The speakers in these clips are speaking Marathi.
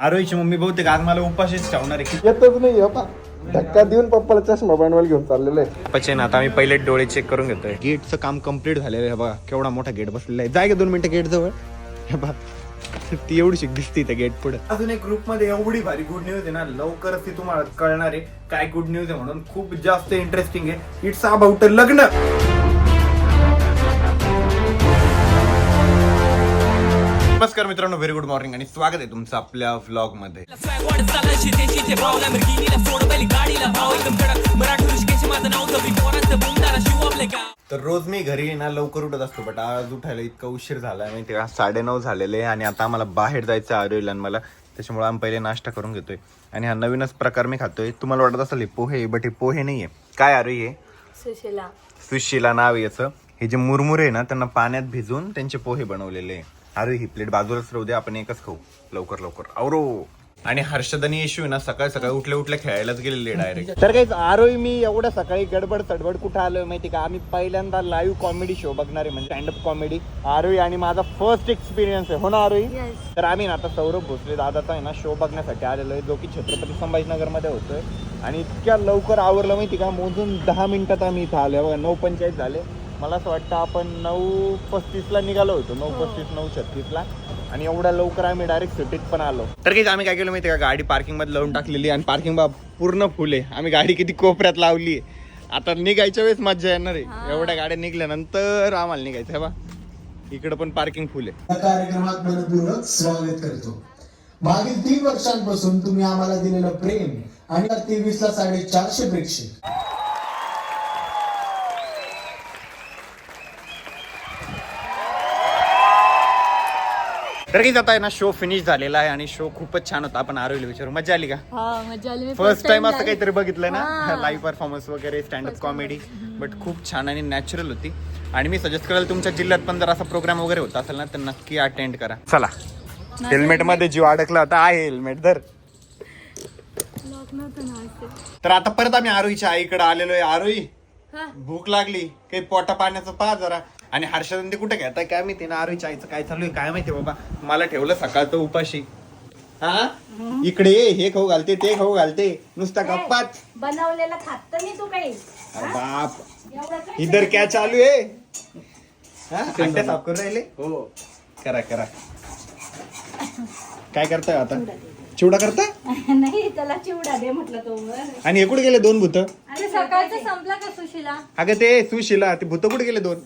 आरोहीची मम्मी बहुतेक आज मला उपाशीच ठेवणार आहे. येतच नाही पा धक्का देऊन पप्पाला चष्मा बनवायला घेऊन चाललेलं आहे. पचे ना आता आम्ही पहिले डोळे चेक करून घेतोय. गेटचं काम कंप्लीट झालेलं आहे बघा केवढा मोठा गेट बसलेला आहे. जाय का दोन मिनिटं गेट जवळ हे बघा ती एवढी दिसते त्या गेट पुढे. अजून एक ग्रुपमध्ये एवढी भारी गुड न्यूज आहे ना लवकरच ती तुम्हाला कळणार आहे काय गुड न्यूज आहे म्हणून. खूप जास्त इंटरेस्टिंग आहे. इट्स अबाउट लग्न. नमस्कार मित्रांनो व्हेरी गुड मॉर्निंग आणि स्वागत आहे तुमचं आपल्या व्लॉगमध्ये तर रोज मी घरी ना लवकर उठत असतो बट आज उठायला इतका उशीर झाला माहिती का? साडे नऊ झालेले आणि आता आम्हाला बाहेर जायचं आणि मला. त्याच्यामुळे आम्ही पहिले नाश्ता करून घेतोय. आणि हा नवीनच प्रकार मी खातोय. तुम्हाला वाटत असेल पोहे बट हे पोहे नाहीये. काय आरोही हे? सुशिला. सुशीला नाव आहे याचं. हे जे मुरमुरे आहे ना त्यांना पाण्यात भिजून त्यांचे पोहे बनवलेले आहे. अरे ही प्लेट बाजूलाच राहू दे आपण एकच खाऊ. लवकर लवकर. आवरो. आणि हर्षद आणि येशू आहे ना सकाळ सकाळी उठल्या उठल्या खेळायलाच गेलेले डायरेक्ट तर काही आरोही मी एवढ्या सकाळी गडबड तडबड कुठं आलोय माहिती का? आम्ही पहिल्यांदा लाईव्ह कॉमेडी शो बघणार आहे म्हणजे स्टँडअप कॉमेडी आरोही आणि माझा फर्स्ट एक्सपिरियन्स आहे. हो ना आरोही. तर आम्ही ना आता सौरभ भोसले दादाचा आहे ना शो बघण्यासाठी आलेलो आहे. जो की छत्रपती संभाजीनगरमध्ये होतोय. आणि इतक्या लवकर आवरलं माहिती का? मोजून दहा मिनिटात आम्ही इथं आलो बघा नऊ पंचाळीस झाले. मला असं वाटतं आपण नऊ पस्तीसला निघालो होतो नऊ पस्तीस नऊ छत्तीसला. आणि एवढ्या लवकर आम्ही डायरेक्ट सिटीत पण आलो. तर काही आम्ही काय केलं माहिती का? गाडी पार्किंगमध्ये लावून टाकलेली आणि पार्किंग बा पूर्ण फुल. आहे आम्ही गाडी किती कोपऱ्यात लावली. आता निघायच्या वेळेस मज्जा येणार आहे. एवढ्या गाड्या निघल्यानंतर आम्हाला निघायचं आहे बा. इकडे पण पार्किंग फुल आहे. या कार्यक्रमात मनपूर्वक स्वागत करतो. मागील तीन वर्षांपासून तुम्ही आम्हाला दिलेलं प्रेम आणि तेवीस ला साडेचारशे प्रेक्षक. तर जाता आहे ना शो फिनिश झालेला आहे आणि शो खूपच छान होता. आपण आरोग्य विचारू. मजा आली का? हा मजा आली. मी फर्स्ट टाइम असं काहीतरी बघितलं ना? हा. लाईव्ह परफॉर्मन्स वगैरे स्टँडअप कॉमेडी बट खूप छान आणि नॅचरल होती. आणि मी सजेस्ट करेल तुमच्या जिल्ह्यात पण जर असा प्रोग्राम वगैरे होता असेल ना तर नक्की अटेंड करा. चला. हेल्मेटमध्ये जीव अडकला होता. आहे हेल्मेट धर. तर आता परत आम्ही आरोईच्या आईकडे आलेलो आहे. आरोई हा. भूक लागली. काही पोटा पाण्याचं पहा जरा. आणि हर्षदन ते कुठे घेताय काय माहिती ना आरोईच्या आईचं काय चालू आहे काय माहिती बाबा. मला ठेवलं सकाळचं उपाशी. हा? इकडे हे खाऊ घालते ते खाऊ घालते. नुसता गप्पाच बनवलेलं खात नाही तू काही. अरे बाप. इधर क्या चालू आहे? हा? साफ करून राहिले? हो. करा करा. काय करताय आता? चिवडा करताय नाही त्याला चिवडा दे म्हटलं तो वर. आणि हे कुठे गेले दोन भूत? अरे सकाळचं संपला का सुशिला? अगं ते सुशिला ते भूत कुठे गेले दोन?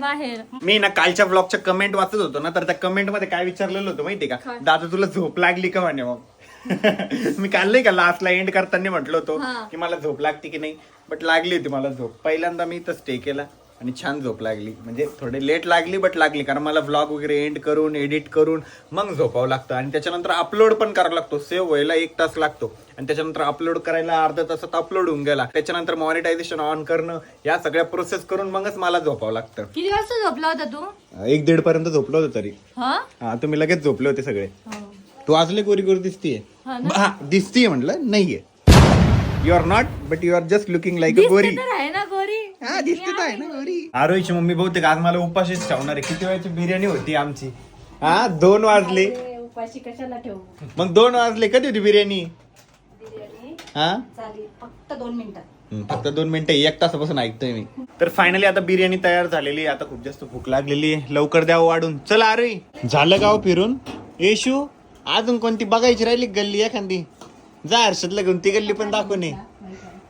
बाहेर. मी ना कालच्या ब्लॉगच्या कमेंट वाचत होतो ना तर त्या कमेंटमध्ये काय विचारलेलं होतं माहिती का? दादा तुला झोप लागली का म्हणे मग? मी काल नाही का लास्टला एंड करताना म्हटलं होतो हा. की मला झोप लागते की नाही? बट लागली होती मला झोप. पहिल्यांदा मी इथं स्टे केला. आणि छान झोप लागली. म्हणजे थोडे लेट लागली बट लागली. कारण मला व्लॉग वगैरे एंड करून एडिट करून मग झोपावं लागतं. आणि त्याच्यानंतर अपलोड पण करावा लागतो. सेव्ह व्हायला एक तास लागतो. आणि त्याच्यानंतर अपलोड करायला अर्ध्या तासात अपलोड होऊन गेला. त्याच्यानंतर मॉनिटायझेशन ऑन करणं या सगळ्या प्रोसेस करून मगच मला झोपावं लागतं. किती वाजता झोपला होता तू? एक दीड पर्यंत झोपलो होतो तरी. हा? हा तुम्ही लगेच झोपले होते सगळे. तू आजले गोरी गोरी दिसतीये. हा हा दिसतीये म्हटलं नाहीये. You are not but you are just looking like a गोरी. हा दिसते तर आहे ना गोरी आरोहीची मम्मी बहुतेक आज मला उपाशीच ठेवणार आहे. किती वेळची बिर्याणी होती आमची? हा दोन वाजले. उपाशी कशाला ठेवू? मग दोन वाजले. कधी होती बिर्याणी? बिर्याणी हा? चालेल फक्त दोन मिनिटात हम्म, फक्त दोन मिनिटं. एक तासापासून ऐकतोय मी. तर फायनली आता बिर्याणी तयार झालेली आहे. आता खूप जास्त भूक लागलेली आहे. लवकर द्यावं वाढून. चला अरे झालं गाव फिरून. येशू अजून कोणती बघायची राहिली गल्ली एखादी? जा हर्षदला घेऊन. ती गल्ली पण दाखवून ये.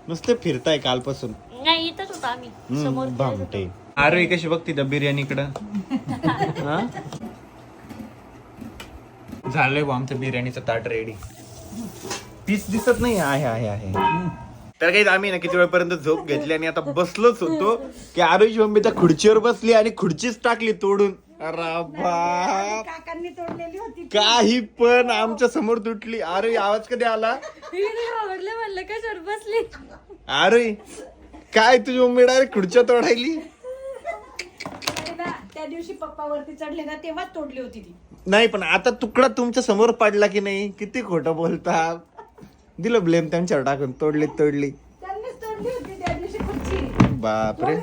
नुसतं फिरताय कालपासून. नाही इथंच होता आम्ही. समोर भामटे कशी बघती त्या बिर्याणीकडं हा? झालंय बा आमचं बिर्याणीचं ताट रेडी पीस दिसत नाही आहे आहे आहे. तर काही आम्ही ना किती वेळपर्यंत झोप घेतली आणि आता बसलोच होतो की आरोग्य मम्मी त्या खुर्चीवर बसली आणि खुर्चीच टाकली तोडून. अरे बाप. काकांनी तोडलेली होती काही पण आमच्यासमोर तुटली. अरे आवाज कधी आला? आवडलं म्हणलं कशावर बसली? अरे काय तुझी मम्मी डायरेक्ट खुर्च्या तोडायली? त्या दिवशी पप्पा वरती चढले ना तेव्हाच तोडली होती ती. नाही पण आता तुकडा तुमच्यासमोर पडला की नाही? किती खोटं बोलता दिलं ब्लेम त्यांच्यावर टाकून तोडली तोडली. त्यांनीच तोडली होती त्या दिवशी खुर्ची. बापरे.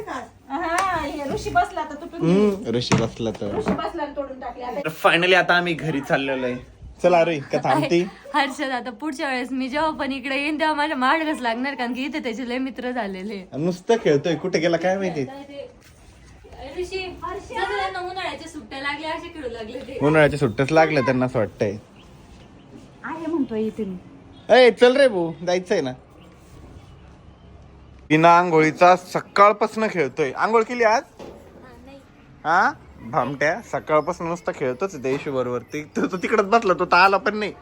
हा हे ऋषी बसला आता तुटून हम्म ऋषी बसला तर. ऋषी बसला आणि तोडून टाकली. आता फायनली आता आम्ही घरी चाललेलो आहे. चल अरे का थांबती. हर्षद आता पुढच्या वेळेस मी जेव्हा पण इकडे येईन तेव्हा माझ्या माडगच लागणार कारण की इथे त्याचे लय मित्र झालेले. नुसतं खेळतोय कुठे गेला काय माहिती? ऋषी सगळ्यांना उन्हाळ्याच्या सुट्ट्या लागल्या असे खेळू लागले ते. उन्हाळ्याच्या सुट्ट्याच लागल्या त्यांना असं वाटतंय. आहे म्हणतोय इथे मी. चल रे भाऊ जायचंय ना. बिना आंघोळीचा सकाळपासून खेळतोय. आंघोळ केली आज? हा? भामट्या सकाळपासून नुसता खेळतोच त्या बरोबर ते तो तो तिकडच बसला तो तर आला पण नाही.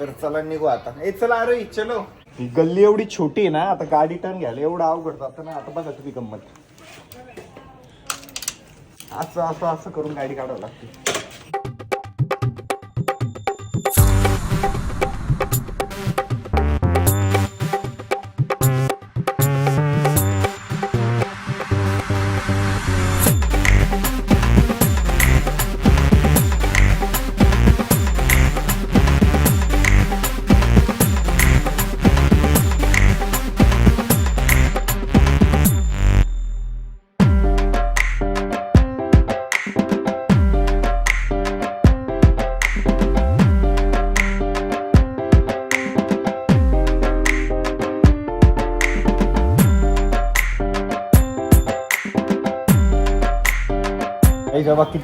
तर चला निघू आता. ए चला अरे चलो. ही गल्ली एवढी छोटी आहे ना आता गाडी टर्न घ्यायला एवढं अवघड जातं ना आता बघा तुम्ही गंमत. असं असं असं करून गाडी काढावं लागते.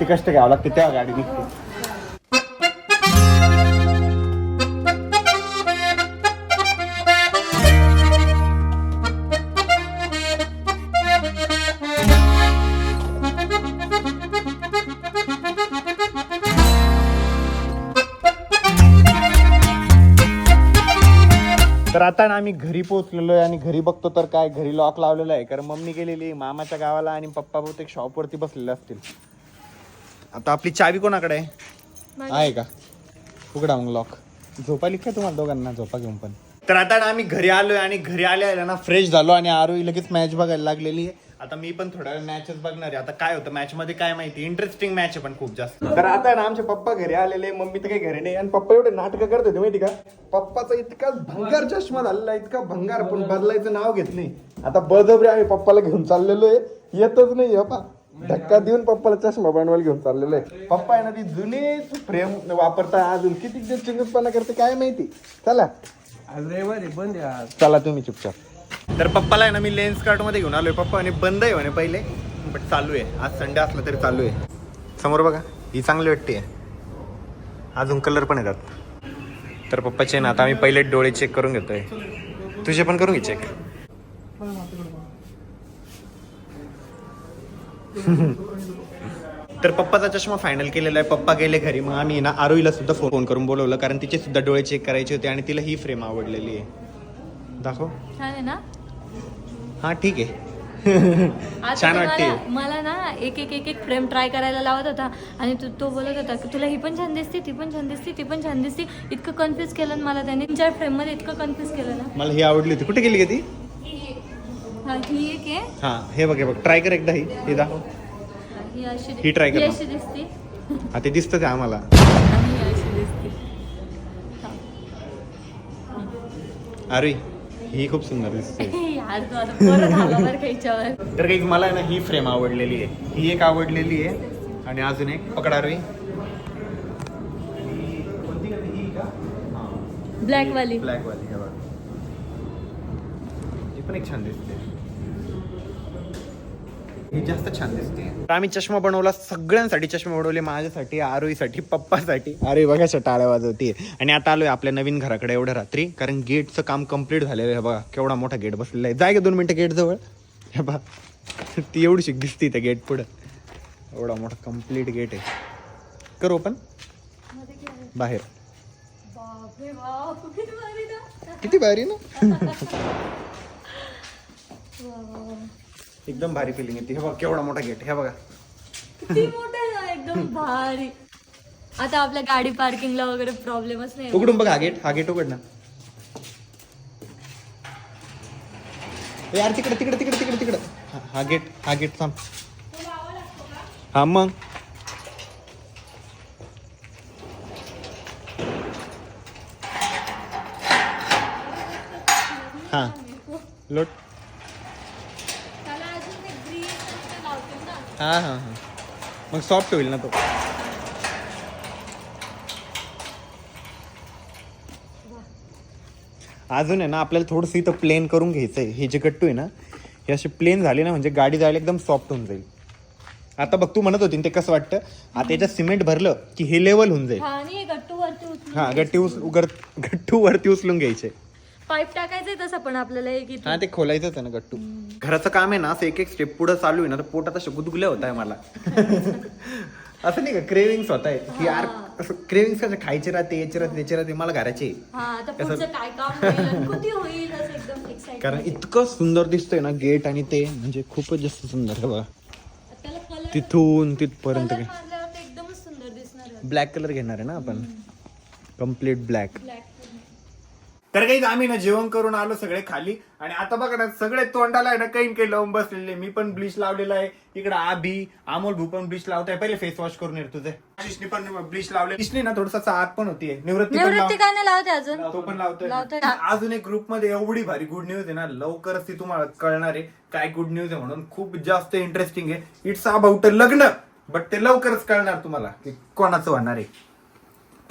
किती कष्ट घ्यावं लागते तेव्हा गाडी निघते. तर आता ना आम्ही घरी पोहोचलेलो आहे आणि घरी बघतो तर काय घरी लॉक लावलेलं आहे. कारण मम्मी गेलेली मामाच्या गावाला आणि पप्पा बहुतेक शॉपवरती बसलेले असतील. आता आपली चावी कोणाकडे आहे? आहे का? उघडा मग लॉक झोपाली का तुम्हाला दोघांना? झोपा घेऊन पण. तर आता ना आम्ही घरी आलोय आणि घरी आले आले ना फ्रेश झालो आणि आरोही लगेच मॅच बघायला लागलेली आहे. आता मी पण थोड्या वेळ मॅचच बघणार आहे. आता काय होतं मॅच मध्ये काय माहिती? इंटरेस्टिंग मॅच आहे पण खूप जास्त. तर आता ना आमचे पप्पा घरी आलेले मम्मी तर काही घरी नाही. आणि पप्पा एवढे नाटकं करत होते माहिती का? पप्पाचा इतका भंगार चष्मा झालेला इतका भंगार पण बदलायचं नाव घेत नाही. आता बळजबरी आम्ही पप्पाला घेऊन चाललेलो आहे. येतच नाही पप्पा धक्का देऊन पप्पाला चष्मा बनवायला घेऊन चाललेलो आहे. पप्पा आहे ना ती जुनीच फ्रेम वापरता अजून. किती दिवस चिंगसपणा करते काय माहिती? चला. आज रविवार आहे बंद आहे आज. चला तुम्ही चुपचाप. तर पप्पाला आहे ना मी लेन्स कार्टमध्ये घेऊन आलोय. पप्पा आणि बंद आहे म्हणे पहिले. बट चालू आहे. आज संडे असला तरी चालू आहे. समोर बघा ही चांगली वाटते. अजून कलर पण येतात. तर पप्पाचे ना आता आम्ही पहिले डोळे चेक करून घेतोय. तुझे पण करून घे चेक तर पप्पाचा चष्मा फायनल केलेला आहे. पप्पा गेले घरी. मग आम्ही ना आरोईला सुद्धा फोन करून बोलवलं. कारण तिचे सुद्धा डोळे चेक करायचे होते आणि तिला ही फ्रेम आवडलेली आहे. दाखव. छान आहे ना? हा ठीक आहे. छान वाटते. मला- ना एक एक एक एक फ्रेम ट्राय करायला लावत होता. आणि तो तो बोलत होता की तुला ही पण छान दिसते ती पण छान दिसते ती पण छान दिसते. इतकं कन्फ्युज केलं मला त्याने. चार फ्रेममध्ये इतकं कन्फ्युज केलं ना. मला ही आवडली होती. कुठे गेली का ती? हा, ही एक आहे. हा हे बघ हे बघ ट्राय कर एकदा ही हे दाखव. ही अशी ही try कर ही ना. अशी दिसते. हा ते दिसतं ते आम्हाला. आणि ही अशी दिसते. अरे ही खूप सुंदर दिसते. यार तू आता बरं झालं बरं का हिच्यावर. तर काही मला आहे ना ही फ्रेम आवडलेली आहे. ही एक आवडलेली आहे. आणि अजून एक पकडा रे. ब्लॅक वाली. ब्लॅक वाली हे बघ. ही पण एक छान दिसते. ही जास्त छान दिसते. आम्ही चष्मा बनवला सगळ्यांसाठी. चष्मा बनवले माझ्यासाठी आरोहीसाठी पप्पासाठी. अरे बघा टाळ्या वाजवते आणि आता आलोय आपल्या नवीन घराकडे एवढ्या रात्री कारण गेटचं काम कंप्लीट झालेलं आहे. बघा केवढा मोठा गेट बसलेला आहे. जाय का दोन मिनिटं गेट जवळ. हे बघा ती एवढी शिक दिसते त्या गेट पुढं. एवढा मोठा कंप्लीट गेट आहे. कर ओपन बाहेर. बापरे बाप किती भारी ना. किती भारी ना. एकदम भारी फिलिंग येते. हे बघा केवढा मोठा गेट हे बघा. किती मोठं आहे ना, एकदम भारी. आता आपल्या गाडी पार्किंगला वगैरे प्रॉब्लेमच नाही. उघडून बघ हा गेट हा गेट उघड ना. ए, यार तिकडे तिकडे तिकडे तिकडे तिकडे. हा- हा गेट हा गेट थांब. हा मग. हा. लोट. हां हां हां. मग सॉफ्ट होईल ना तो. अजून आहे ना आपल्याला थोडंसं इथं प्लेन करून घ्यायचं आहे हे जे गट्टू आहे ना हे असे प्लेन झाले ना म्हणजे गाडी जायला एकदम सॉफ्ट होऊन जाईल. आता बघ तू म्हणत होती ते कसं वाटतं? आता याच्यात सिमेंट भरलं की हे लेवल होऊन जाईल. हा हां गट्टी उच उगर गट्टू वरती उचलून घ्यायचे. पाईप टाकायचंय तसं पण आपल्याला एक इथे हा ते खोलायचंच आहे ना गट्टू. घराचं काम आहे ना असं एक एक स्टेप पुढे चालू आहे ना तर पोटात असं गुदगुल्या होत आहे मला. असं नाही का क्रेविंग्स होत आहे की यार असं क्रेविंग्स कसं खायचे राहते याचे राहते त्याचे राहते मला घराचे आहे. हा आता पुढचं काय काम होईल आणि किती होईल असं एकदम एक्साइट कारण इतकं सुंदर दिसतंय ना गेट आणि ते म्हणजे खूपच जास्त सुंदर आहे बघा त्याला कलर तिथून तिथपर्यंत कलर काय? मारल्यावर ते एकदमच सुंदर दिसणार आहे. ब्लॅक कलर घेणार आहे ना आपण. कंप्लीट ब्लॅक ब्लॅक तर काही आम्ही ना जेवण करून आलो सगळे खाली. आणि आता बघा ना सगळे तोंडाला आहे ना काही काही लावून बसलेले. मी पण ब्लिच लावलेला आहे. इकडे आभी अमोल भू पण ब्लिच लावताय. पहिले फेस वॉश करून येतो तुझे आशिषने पण ब्लिच लावले. आशिषने ना थोडसा आत पण होतीये निवृत्ती पण लाव- निवृत्ती का नाही लावते अजून? तो पण लावतोय. लावतोय. अजून एक ग्रुपमध्ये एवढी भारी गुड न्यूज आहे ना लवकरच ती तुम्हाला कळणार आहे काय गुड न्यूज आहे म्हणून. खूप जास्त इंटरेस्टिंग आहे. इट्स अबाउट लग्न. बट ते लवकरच कळणार तुम्हाला की कोणाचं होणार आहे.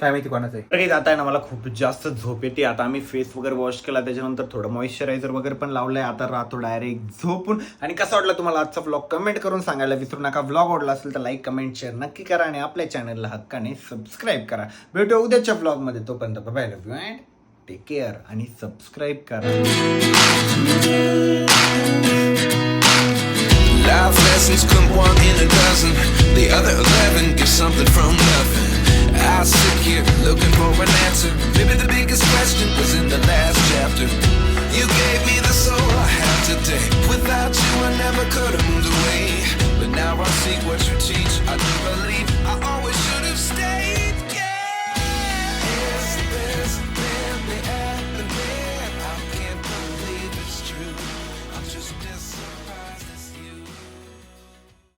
काय माहिती कोणाचं आहे? काही जाता ना मला खूप जास्त झोप येते. आता आम्ही फेस वगैरे वॉश केला त्याच्यानंतर थोडं मॉइश्चरायझर वगैरे पण लावलंय. आता राहतो डायरेक्ट झोपून. आणि कसा वाटला तुम्हाला आजचा व्लॉग कमेंट करून सांगायला विसरू नका. व्लॉग आवडला असेल तर लाईक कमेंट शेअर नक्की करा आणि आपल्या चॅनलला हक्काने सबस्क्राईब करा. भेटूया उद्याच्या व्लॉगमध्ये. तोपर्यंत bye love you and take care आणि सबस्क्राईब करा. Life lessons come one in a dozen. The other eleven get something from nothing. I sit here looking for an answer. Maybe the biggest question.